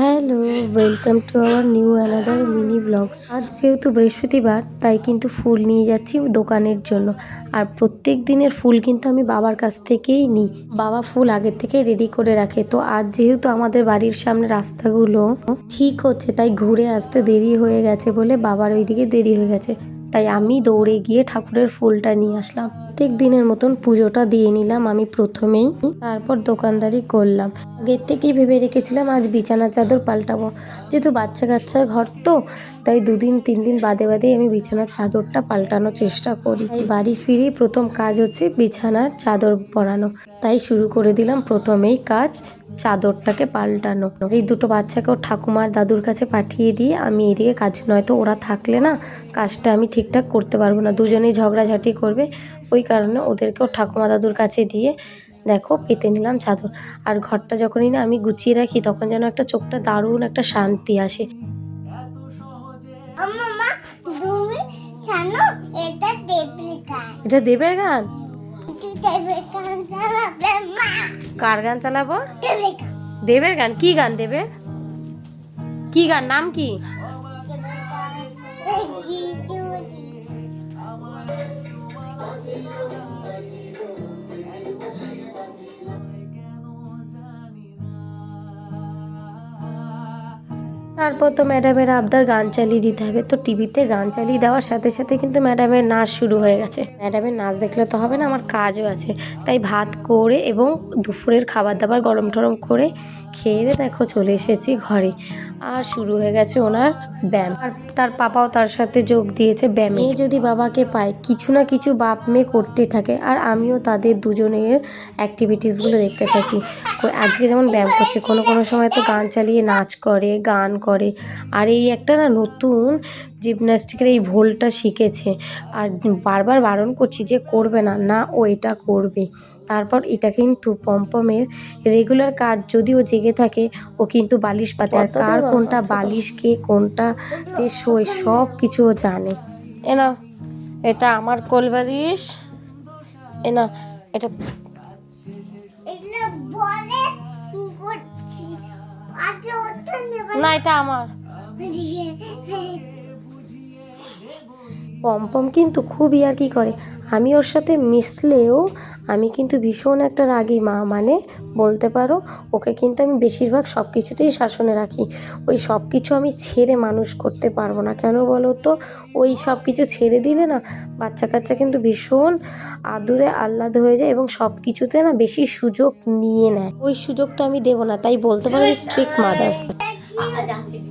Hello welcome to our new another mini blogs আজ যেহেতু বৃহস্পতিবার, তাই কিন্তু ফুল নিয়ে যাচ্ছি দোকানের জন্য। আর প্রত্যেক দিনের ফুল কিন্তু আমি বাবার কাছ থেকেই নিই। বাবা ফুল আগের থেকেই রেডি করে রাখে। তো আজ যেহেতু আমাদের বাড়ির সামনে রাস্তাগুলো ঠিক হচ্ছে, তাই ঘুরে আসতে দেরি হয়ে গেছে বলে বাবার ওইদিকে দেরি হয়ে গেছে। তাই আমি দৌড়ে গিয়ে ঠাকুরের ফুলটা নিয়ে আসলাম। প্রত্যেক দিনের মতন পুজোটা দিয়ে নিলাম আমি প্রথমেই। তারপর দোকানদারি করলাম। আগের থেকেই ভেবে রেখেছিলাম আজ বিছানা চাদর পাল্টাবো। যেহেতু বাচ্চা কাচ্চা ঘর তো, তাই দুদিন, তিন দিন বাদে বাদে আমি বিছানার চাদরটা পাল্টানোর চেষ্টা করি। তাই বাড়ি ফিরে প্রথম কাজ হচ্ছে বিছানার চাদর পরানো। তাই শুরু করে দিলাম প্রথমেই কাজ চাদরটাকে পাল্টানো। এই দুটো বাচ্চাকেও ঠাকুমার দাদুর কাছে পাঠিয়ে দিয়ে আমি এদিকে কাজ, নয়তো ওরা থাকলে না, কাজটা আমি ঠিকঠাক করতে পারব না। দুজনেই ঝগড়াঝাটি করবে। ওই কারণে ওদেরকেও ঠাকুমা দাদুর কাছে দিয়ে দেখো পেতে নিলাম চাদর। আর ঘরটা যখনই না আমি গুছিয়ে রাখি তখন যেন একটা চোখটা দারুণ একটা শান্তি আসে। এটা দেবের গান। কার গান চালাবো? দেবের গান। কি গান দেবের? কি গান? নাম কি? তারপর তো ম্যাডামের আবদার গান চালিয়ে দিতে হবে। তো টিভিতে গান চালিয়ে দেওয়ার সাথে সাথে কিন্তু ম্যাডামের নাচ শুরু হয়ে গেছে। ম্যাডামের নাচ দেখলে তো হবে না, আমার কাজও আছে। তাই ভাত করে এবং দুপুরের খাবার দাবার গরম টরম করে খেয়ে দিয়ে দেখো চলে এসেছি ঘরে। আর শুরু হয়ে গেছে ওনার ব্যায়াম। আর তার পাপাও তার সাথে যোগ দিয়েছে ব্যায়ামে। মেয়ে যদি বাবাকে পায়, কিছু না কিছু বাপ মেয়ে করতে থাকে। আর আমিও তাদের দুজনের অ্যাক্টিভিটিসগুলো দেখতে থাকি। আজকে যেমন ব্যায়াম করছে, কোনো কোনো সময় তো গান চালিয়ে নাচ করে, গান করে আর এই একটা না নতুন জিমন্যাস্টিকের এই ভোলটা শিখেছে। আর বারবার বারণ করছি যে করবে না না ও এটা করবে। তারপর এটা কিন্তু পম্পমের রেগুলার কাজ যদি ও জেগে থাকে ও কিন্তু বালিশ পাতে। আর কার কোনটা বালিশ কে কোনটাতে শোয় সব কিছু ও জানে। এ না এটা আমার কোল বালিশ এ না এটা না, এটা আমার। পম্পম কিন্তু খুব আর কি করে। আমি ওর সাথে মিশলেও আমি কিন্তু ভীষণ একটা রাগী মা। মানে বলতে পারো, ওকে কিন্তু আমি বেশিরভাগ সব কিছুতেই শাসনে রাখি। ওই সব কিছু আমি ছেড়ে মানুষ করতে পারব না। কেন বলো তো? ওই সব কিছু ছেড়ে দিলে না বাচ্চা কাচ্চা কিন্তু ভীষণ আদুরে আহ্লাদ হয়ে যায় এবং সব কিছুতে না বেশি সুযোগ নিয়ে নেয়। ওই সুযোগটা আমি দেবো না, তাই বলতে পারো স্ট্রিক্ট মাদার 好，那这样。